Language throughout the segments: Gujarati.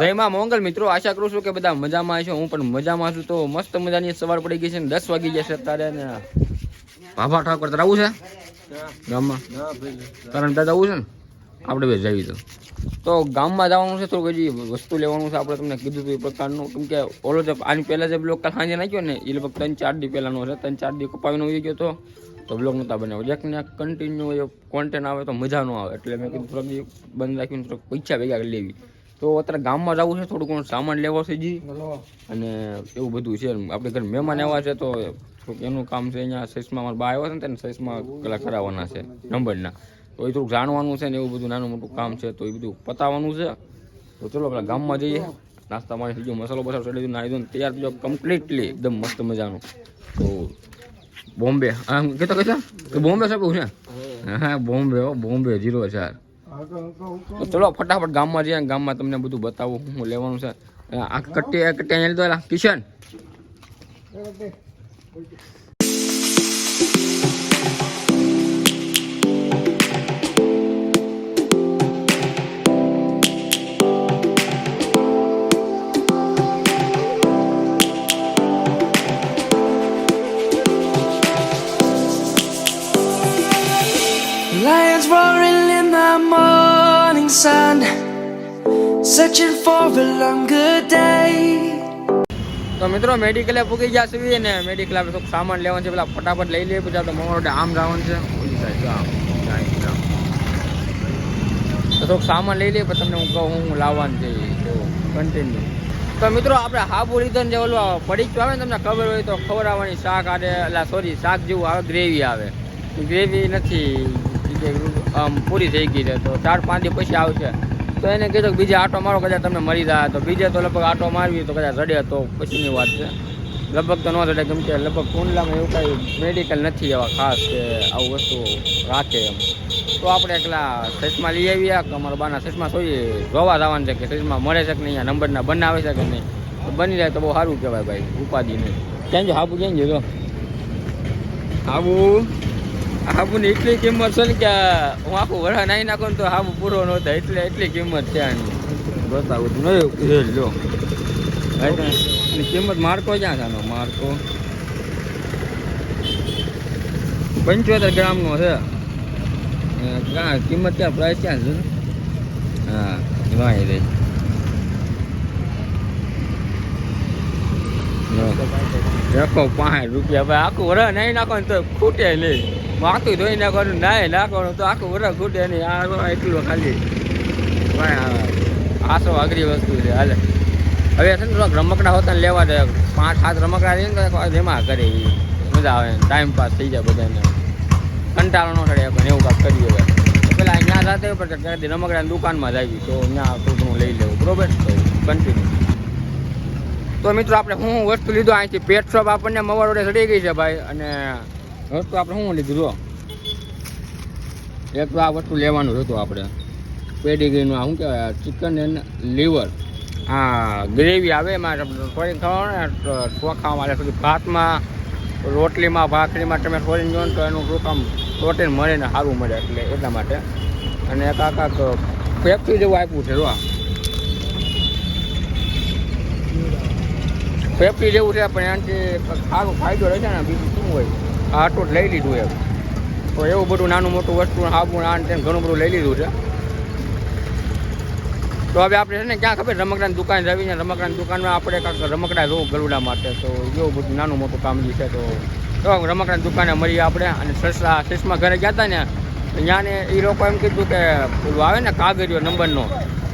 જયમાં મોંગલ. મિત્રો, આશા કરું છું કે બધા મજામાં છો હું પણ મજામાં છું. તો મસ્ત મજાની સવાર પડી ગઈ છે ને દસ વાગી જશે અત્યારે ને ભાભા ઠાકોર તારે આવું છે? ગામમાં? કારણ દાદા આવું છે ને? આપણે બે જઈએ તો. તો ગામમાં જવાનું છે, થોડુંક હજી વસ્તુ લેવાનું છે. આપણે તમને કીધું હતું એ પ્રકારનું. કેમ કે ઓલો જે આની પહેલાં જે બ્લોક કાલ સાંજે નાખ્યો ને, એ લગભગ ત્રણ ચાર દી પહેલાંનો છે. ત્રણ ચાર દી કપાવીનો આવી ગયો તો તો બ્લોગ નહોતા બનાવ્યો એક ને કન્ટિન્યુ એ કોન્ટેન્ટ આવે તો મજા ન આવે. એટલે મેં કીધું થોડોક બંધ રાખીને થોડોક પૈસા ભેગા લેવી. તો અત્યારે ગામમાં જવું છે થોડું ઘણું સામાન લેવો છે જી. અને એવું બધું છે આપણે ઘરે મહેમાન આવ્યા છે તો થોડુંક એનું કામ છે અહીંયા સૈસમાં મારા બા આવ્યા છે ને તેને સૈસમાં પેલા કરાવવાના છે નંબરના. તો એ થોડુંક જાણવાનું છે ને એવું બધું નાનું મોટું કામ છે તો એ બધું પતાવવાનું છે. તો ચલો પેલા ગામમાં જઈએ. નાસ્તા પાણી થઈ ગયો મસાલો બસાલો ચડી દીધું નાહી દીધું તૈયાર બીજો કમ્પ્લીટલી એકદમ મસ્ત મજાનું. તો બોમ્બે આમ કહેતો કહેતા? બોમ્બે સાહેબ છે? હા. બોમ્બે બોમ્બે જીરો ચાર. ચલો, ફટાફટ ગામમાં જઈએ ગામમાં તમને બધું બતાવું શું લેવાનું છે. આ કટ્ટી કટ્ટી અહીંયા લીધો કિશન. તો મિત્રો મેડિકલે પૂગી ગયા સુધી ને મેડિકલ આપણે થોડુંક સામાન લેવાનું છે, પેલા ફટાફટ લઈ લઈએ, પછી આપણે મોડે આમ જવાનું છે. તો થોડુંક સામાન લઈ લઈએ, પછી તમને હું કહું, હું લાવવાનું છે તો કન્ટિન્યુ તો મિત્રો, આપણે હાબુ લીધો ને જે ઓલું પડીક આવે ને તમને ખબર હોય તો ખબર આવવાની, શાક આવે એટલે સોરી શાક જેવું આવે ગ્રેવી આવે. ગ્રેવી નથી આમ પૂરી થઈ ગઈ છે, તો ચાર પાંચ દિવસ પછી આવશે. તો એને કીધું કે બીજે આટો મારો, કદાચ તમને મળી જાય. તો બીજે તો લગભગ આટો મારવી, તો કદાચ રડે તો પછીની વાત છે. લગભગ તો ન રડે, કેમ કે લગભગ કુંડલામાં એવું કાંઈ મેડિકલ નથી એવા ખાસ કે આવું વસ્તુ રાખે એમ. તો આપણે એકલા સચમાં લઈ આવીએ, કે અમારા બાના સચમાં જોઈએ જોવા જવાનું છે કે સચમાં મળે છે કે નહીં નંબરના બનાવે છે કે નહીં. તો બની જાય તો બહુ સારું કહેવાય ભાઈ, ઉપાધિ નહીં. ક્યાં જો હાબુ ક્યાં જો હાબુ? હાબુની એટલી કિંમત છે ને કે હું આખું વરા નાખી નાખું ને તો હાબુ પૂરો ન થાય. એટલે એટલી કિંમત છે આની. બતાવું તું નહીં જો એની કિંમત માર્કો ક્યાં છે આનો? માર્કો. પંચોતેર ગ્રામનો છે. અ, ક્યાં કિંમત ક્યાં? પ્રાઇસ ક્યાં છે? હા વાંહી રહી. રાખો પાંચ રૂપિયા. ભાઈ આખું વરસ નહીં નાખો ને તો ખૂટે નહીં. માથું ધોઈ નાખવાનું, નાય નાખવાનું, તો આખું વરસ ઘૂટે નહીં આ એટલું ખાલી. પણ આસો અઘરી વસ્તુ છે, હાલે. હવે છે ને થોડાક રમકડા હોતા ને લેવા દે. પાંચ, સાત રમકડા લઈને તો એમાં કરે. મજા આવે. ટાઈમ પાસ થઈ જાય બધાને. કંટાળો ન ચડે પણ એવું કાંક કરીએ હવે. પેલા અહીંયા જાતે પણ ક્યારેક રમકડાની દુકાનમાં જ આવી. તો ત્યાં થોડું લઈ લેવું. બરોબર? તો કન્ટિન્યુ તો મિત્રો, આપણે હું વસ્તુ લીધો અહીંથી. પેટ શોપ આપણને મવા રોડે ચડી ગઈ છે, ભાઈ. અને વસ્તુ આપણે શું લીધું જો? એક તો આ વસ્તુ લેવાનું હતું આપણે. પેડીગ્રીનું શું કહેવાય? ચિકન એન્ડ લીવર આ ગ્રેવી આવે, એમાં થોડી ખાવાનું ચોખામાં એટલે થોડી ભાતમાં, રોટલીમાં, ભાખરીમાં તમે થોડી જો તો એનું શું આમ પ્રોટીન મળે ને સારું મળે એટલે એટલા માટે. અને એક આખા ફેક્ટરી જેવું આપ્યું છે, જો ફેક્ટરી જેવું છે, પણ એનાથી સારો ફાયદો રહે છે ને, બીજું શું હોય? આટલું લઈ લીધું એમ. તો એવું બધું નાનું મોટું વસ્તુ સાબુ આ તેમ ઘણું બધું લઈ લીધું છે. તો હવે આપણે છે ને ક્યાં ખબર, રમકડાની દુકાન જવીને રમકડાની દુકાનમાં આપણે કાંક રમકડા જોવું ગરુડા માટે. તો એવું બધું નાનું મોટું કામ છે તો. તો રમકડાની દુકાને મળીએ આપણે અને સસરા, સસમાં ઘરે ગયા હતા ને ત્યાં ને એ લોકો એમ કીધું કે આવે ને કાગળિયો નંબરનો,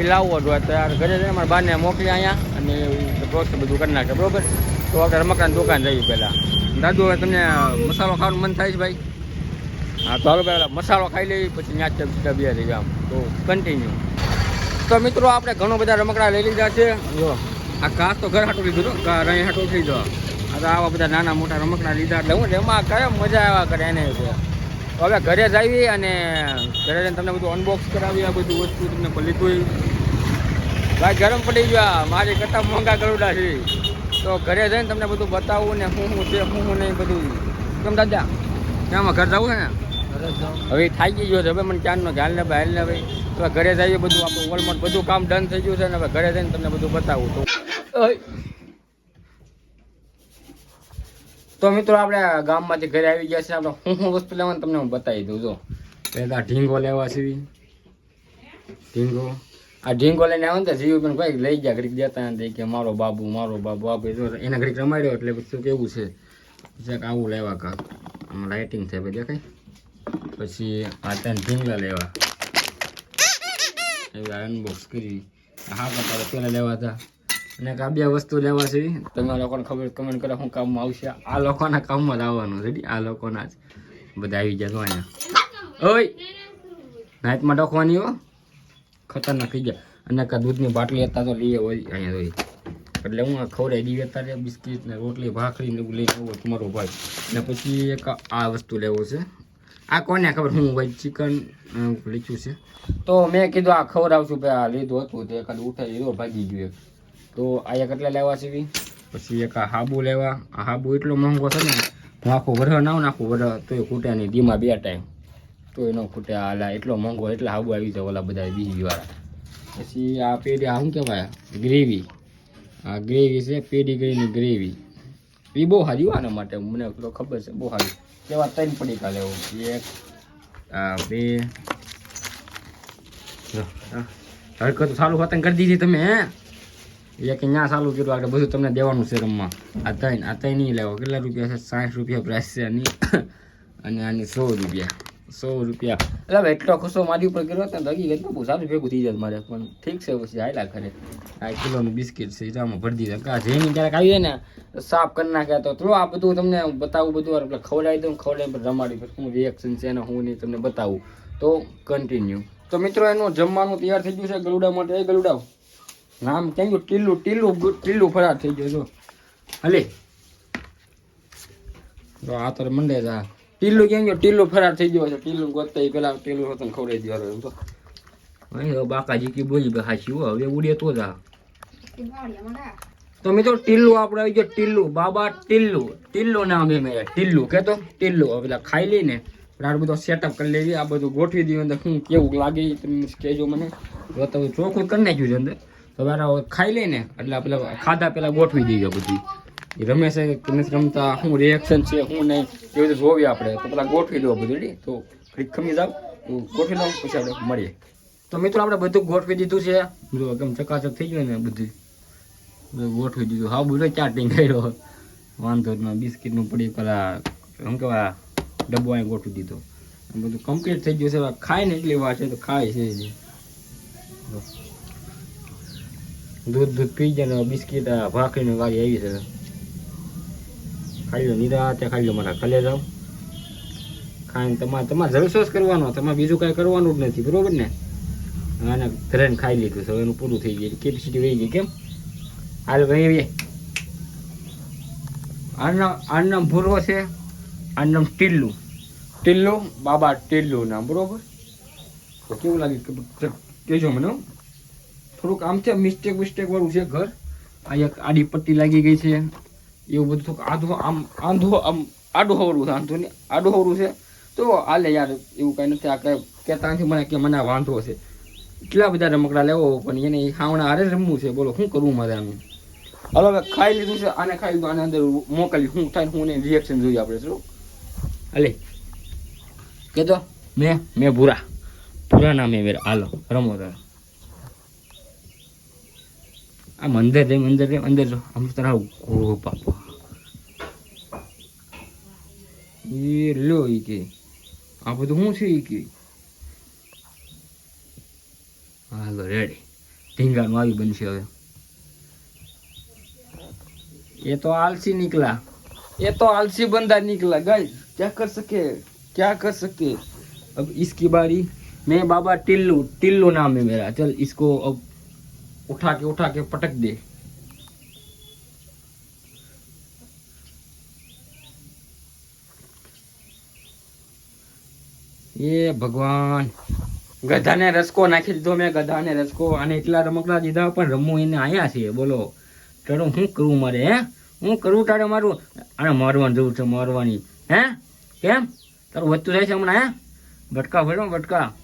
એ લાવવો જોઈએ તો યાર ઘરે જઈને મારા બાને મોકલી અહીંયા અને પ્રોસેસ બધું કરી નાખે, બરાબર? તો આપણે રમકડાની દુકાન જઈએ પહેલાં. દાદુ હવે તમને મસાલો ખાવાનું મન થાય છે ભાઈ? હા તો હવે પહેલાં મસાલો ખાઈ લઈ પછી ત્યાં બે થઈ આમ. તો કન્ટિન્યુ તો મિત્રો આપણે ઘણો બધા રમકડા લઈ લીધા છે. જો. આ ઘાસ તો ઘર હાટું લીધું હતું રહી હાટું થઈ જવા આ તો આવા બધા નાના મોટા રમકડા લીધા એટલે હું એમાં કયો મજા આવ્યા કરે એને તો. હવે ઘરે જ આવી અને ઘરે જઈને તમને બધું અનબોક્સ કરાવી આ બધું વસ્તુ તમને ભલી લીધું. ભાઈ ગરમ પડી ગયા મારી કરતાં મોંઘા ગરુડા છે. તો ઘરે જઈને તમને બધું બતાવું ને શું શું છે શું શું નહીં બધું. કેમ દાદા? ક્યાંમાં ઘર જવું છે ને? હવે થાકી ગયો છે હવે મને ક્યાંનો ખ્યાલ હાલને બહાર ને ભાઈ તો ઘરે જઈએ બધું આપણું ઓલમોસ્ટ બધું કામ ડન થઈ ગયું છે ને હવે ઘરે જઈને તમને બધું બતાવું તો તો મિત્રો આપણે ગામમાંથી ઘરે આવી ગયા છે આપણે હું શું વસ્તુ લેવાનું તમને હું બતાવી દઉં જો. પહેલાં ઢીંગો લેવા છે. ઢીંગો. આ ઢીંગો લઈને આવે ને તો પણ ભાઈ લઈ ગયા, ઘડીક દેતા નથી કે મારો બાબુ મારો બાબુ આપે જો એના ઘડીક રમાડ્યો એટલે શું કેવું છે? પછી આવું લેવા કા. આમાં લાઇટિંગ છે ભાઈ, દેખાય? પછી આ ત્રણ ઢીંગલા લેવા. એવી અનબોક્સ કરી. હા, પણ તારે પહેલાં લેવા હતા. અને આ બે વસ્તુ લેવા છે. તમે લોકોને ખબર કમેન્ટ કરો શું કામમાં આવશે. આ લોકોના કામમાં લાવવાનું રેડી આ લોકોના જ. બધા આવી ગયા અહીંયા. ઓય! નાઇટમાં ડખવાની હો? ખતરનાક થઈ ગયા. અને કા દૂધની બાટલી હતા તો લઈએ હોય અહીંયા હોય એટલે હું આ ખવડાવી દઈએ અત્યારે બિસ્કિટ ને રોટલી, ભાખરી ને એવું લઈને આવો તમારો ભાઈ. ને પછી એક આ વસ્તુ લેવો છે. આ કોને ખબર? હું ભાઈ ચિકન લીધું છે. તો મેં કીધું આ ખવડાવશું, ભાઈ આ લીધું હતું, તે એકાદ ઉઠાઈ લીધો, ભાગી ગયું તો આ એક એટલે લેવા છે પછી એક આ હાબુ લેવા. આ હાબુ એટલો મોંઘો છે ને, હું આખું વરહ ના નાખું, વરહ તોય ખૂટે નહીં, ધીમા બે ટાઈમ. તો એનો ખૂટે આલા એટલો મોંઘો, એટલે હાબુ આવી જાય ઓલા બધા બીજી વાળા પછી આ પેઢી, આ શું કહેવાય? ગ્રેવી. આ ગ્રેવી છે પેઢી ગ્રેવીની ગ્રેવી. એ બહુ સારી આના માટે, મને તો ખબર છે, બહુ સારી કેવા ત્રણ પડીકા લેવો? એક, આ બે. હરકત ચાલુ હોતા કરી દીધી તમે, હે? એક અહીંયા ચાલુ કર્યું આગળ બધું તમને દેવાનું છે રમવા. આ ત્રણ આ ત્રણ નહીં લેવો. કેટલા રૂપિયા છે? સાઠ રૂપિયા પ્રાઇસ છે આની. અને આની સો રૂપિયા. સો રૂપિયા. એટલે એટલો ખુશો મારી ઉપર કર્યો હતો બહુ સારું ભેગું થઈ જાય મારે. પણ ઠીક છે, પછી આયલા ખરે આ કિલોનું બિસ્કિટ છે એમાં ભરી દીધા. કા જઈને ક્યારેક આવીએ ને સાફ કરી નાખ્યા તો ચલો, આ બધું તમને બતાવું બધું. એટલે ખવડાવી દઉં, ખવડાવી પછી રમાડી પછી હું રિએક્શન છે ને હું નહીં તમને બતાવું. તો કન્ટિન્યુ તો મિત્રો, એનું જમવાનું તૈયાર થઈ ગયું છે ગલુડા માટે. એ ગલુડા નામ કેમ ગયું? ટીલું ટીલું ટીલું ફરાર થઈ ગયું, જો. હલે. તો આ તો મંડે આ. ટીલું કેમ ગયો ટીલું ફરાર થઈ ગયો છે. ટીલું ગોતતા એ પેલા ટીલું હતું ખવડાવી દેવા એમ તો. હવે બાકાજી કી બોલી બે હાચી હો હવે ઉડે તો જા. તો મિત્રો ટીલ્લુ આપણે આવી ગયો ટીલ્લુ બાબા ટીલ્લુ ટીલ્લુ નામ એમ મેં કહેતો ટીલ્લુ પેલા ખાઈ લઈને રાડ બધો સેટઅપ કરી લેવી આ બધું ગોઠવી દઈએ અંદર. શું કેવું લાગે તમે કહેજો મને. જો તો ચોખ્ખું કરી નાખ્યું છે અંદર. તો ખાઈ લઈને એટલે પેલા ખાધા પેલા ગોઠવી દઈએ બધું. રમે છે કે નથી રમતા શું રિએક્શન છે શું નહીં, એવી રીતે જોવી આપણે. તો પેલા ગોઠવી દો બધું? તો ઘડીક ખમી જાવ, તો ગોઠવી દઉં પછી આપણે મળીએ. તો મિત્રો, આપણે બધું ગોઠવી દીધું છે. જો કેમ ચકાચક થઈ ગયું ને બધું. ગોઠવી દીધું. હા બધો ચાટિંગ કર્યો? વાંધો જ બિસ્કિટનું પડી પેલા, શું કહેવાય, ડબ્બો અહીં ગોઠવી દીધો. બધું કમ્પ્લીટ થઈ ગયું છે. ખાય ને એટલી વાર છે તો ખાય છે દૂધ દૂધ પી જાય ને બિસ્કિટ ભાખરીની વાળી આવી છે. ખાઈ નિરાતે ખાઈ મારા ખલે જાઓ ખાઈને તમારે તમારે જલસો જ કરવાનો. તમારે બીજું કાંઈ કરવાનું જ નથી, બરાબર ને? આને ઘરે ખાઈ લીધું છે એનું પૂરું થઈ ગયું. કેપેસિટી વહી ગઈ, કેમ? હાલ ભાઈ આનું આનું ભૂરો છે, આનું ટીલ્લુ. ટીલ્લુ, બાબા ટીલ્લુ નામ, બરોબર? તો કેવું કે કહેજો મને થોડુંક આમ છે મિસ્ટેક મિસ્ટેક વાળું છે ઘર. એક આડી પટ્ટી લાગી ગઈ છે. એવું બધું થોડુંક આધો, આમ, આંધો, આમ, આડું હવરું છે, આંધો ને આડું હવરું છે. તો હાલે યાર, એવું કાંઈ નથી, આ કાંઈ કહેતા નથી મને કે મને વાંધો છે. કેટલા બધા રમકડા લેવો પણ એને ખાવણા હારે રમવું છે, બોલો, શું કરવું મારે આમ હાલો, હવે ખાઈ લીધું છે, આને ખાઈ લીધું, આને અંદર મોકલી શું થાય હું એને રિએક્શન જોઈએ આપણે, શું? હાલે. કહેતો મેં મેં ભૂરા. ભૂરા નામે મેરા હાલો, રમો તારે. આમ અંદર જેમ અંદર જેમ અંદર જો આમ તારા ઓ બાપા એ લ્યો ઈ કે આ બધું શું છે ઈ કે હાલો રેડી ઢીંગાનું આવી બનશે હવે ये तो आलसी निकला ये तो आलसी बंदा निकला गाइस क्या कर सके क्या कर सके अब इसकी बारी मैं बाबा टिल्लू टिल्लू नाम है मेरा चल इसको अब ઉઠા કે ઉઠા કે પટક દે. એ ભગવાન. ગધાને રસકો નાખી દીધો, મેં ગધાને રસકો. અને એટલા રમકડા દીધા પણ રમવું એને આયા છે. બોલો ટાળું હું કરું મારે, હે? હું કરું તારે મારું? અને મારવાનું જરૂર છે, મારવાની. હે? કેમ? તારું વધતું થાય છે હમણાં, હે? ભટકા ભર્યો ભટકા.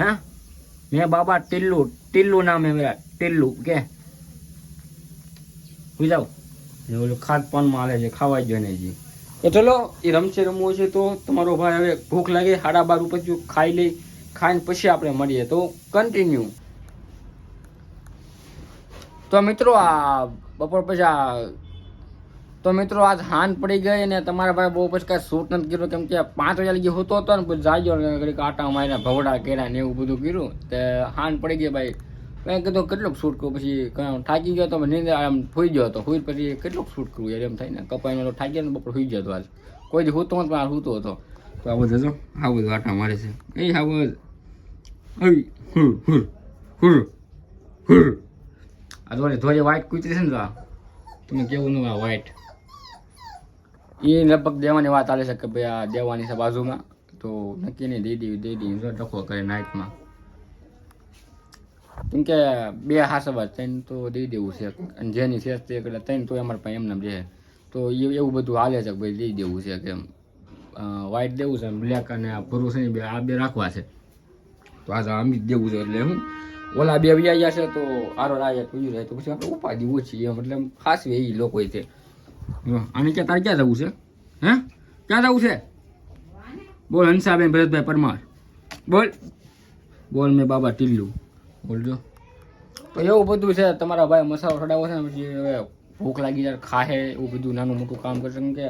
હે? મેં બાબા ટિલ્લુ ટિલ્લુ નામ મેરા ટિલ્લુ, કે? સમજાવ? ઓલું ખાદ પાનમાં હાલે છે, ખાવા જ ને જી તો ચલો, એ રમશે રમવું છે તો તમારો ભાઈ હવે ભૂખ લાગે સાડા બાર પછી ખાઈ લઈ, ખાઈને પછી આપણે મળીએ. તો કન્ટિન્યુ તો મિત્રો, આ બપોર પછી આ તો મિત્રો આજ હાન પડી ગઈ અને તમારા ભાઈ બહુ પછી કાંઈ શૂટ નથી કર્યું. કેમ કે પાંચ વાગ્યા લગી હોતો હતો ને, પછી જાગ્યો ઘડીક આટા મારીને ભવડા કર્યા ને એવું બધું કર્યું. તે હાન પડી ગઈ ભાઈ. મેં કીધું, કેટલુંક શૂટ કરું? પછી કાંઈ થાકી ગયો તો નીંદર આમ સુઈ ગયો હતો. સુઈ પછી કેટલુંક શૂટ કરવું યાર, એમ ને. કપાઈને થાકી ગયો ને, બપોર સુઈ ગયો હતો આજ. કોઈ જ હોતો પણ આ સૂતો હતો તો આ જજો. જો આ બધું આટા મારે છે. એ આવો હુર હુર હુર હુર. આ જોડે ધોજે વાઇટ કૂતરી છે ને તો તમે કેવું ન વ્હાઈટ એ લગભગ દેવાની વાત ચાલી છે કે ભાઈ આ દેવાની છે બાજુમાં. તો નક્કી નહીં, દઈ દેવી દઈ દેવી. ડખો કરે નાઇટમાં કેમ કે બે હાસવા ત્રણ તો દઈ દેવું છે. અને જેની છે તે એટલે ત્રણ તો અમારે પાસે એમને રહે. તો એ એવું બધું હાલે છે કે ભાઈ દઈ દેવું છે કે વ્હાઈટ દેવું છે, બ્લેક અને ભૂરું છે બે, આ બે રાખવા છે. તો આ જ દેવું છે એટલે હું, ઓલા બે વ્યાયા છે તો આરો રાજા પીયું રહે તો પછી આપણે ઉપાધિ ઓછી એમ. એટલે ખાસ એ લોકો છે આને ક્યાં તારે ક્યાં જવું છે? હે? ક્યાં જવું છે? બોલ હંસાબેન ભરતભાઈ પરમાર. બોલ. બોલ મેં બાબા ટીલ્લુ. બોલજો તો એવું બધું છે તમારા ભાઈ મસાલો ચડાવો છે ને પછી હવે ભૂખ લાગી જાય ખાહે એવું બધું નાનું મોટું કામ કરશે કે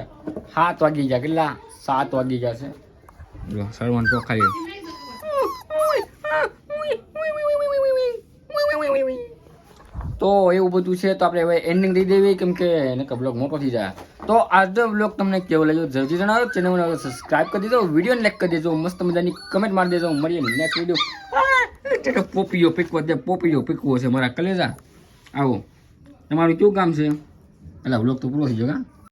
સાત વાગી ગયા કેટલા? સાત વાગી ગયા છે. જો સરવણ તો ખાઈ તો એવું બધું છે, તો આપણે હવે એન્ડિંગ દઈ દેવી, કેમ કે નકર બ્લોગ મોટો થઈ જાય. તો આજનો બ્લોગ તમને કેવો લાગ્યો, જરૂરથી જણાવો. ચેનલને સબસ્ક્રાઈબ કરી દેજો વિડીયોને લાઈક કરી દેજો, મસ્ત મજાની કમેન્ટ મારી દેજો. મળીએ નેક્સ્ટ વીડિયો પોપીઓ પીકવો, તે પોપીઓ પીકવો છે મારા કલેજા. આવો. તમારું કેવું કામ છે? એટલે બ્લોગ તો પૂરો થઈ ગયો કા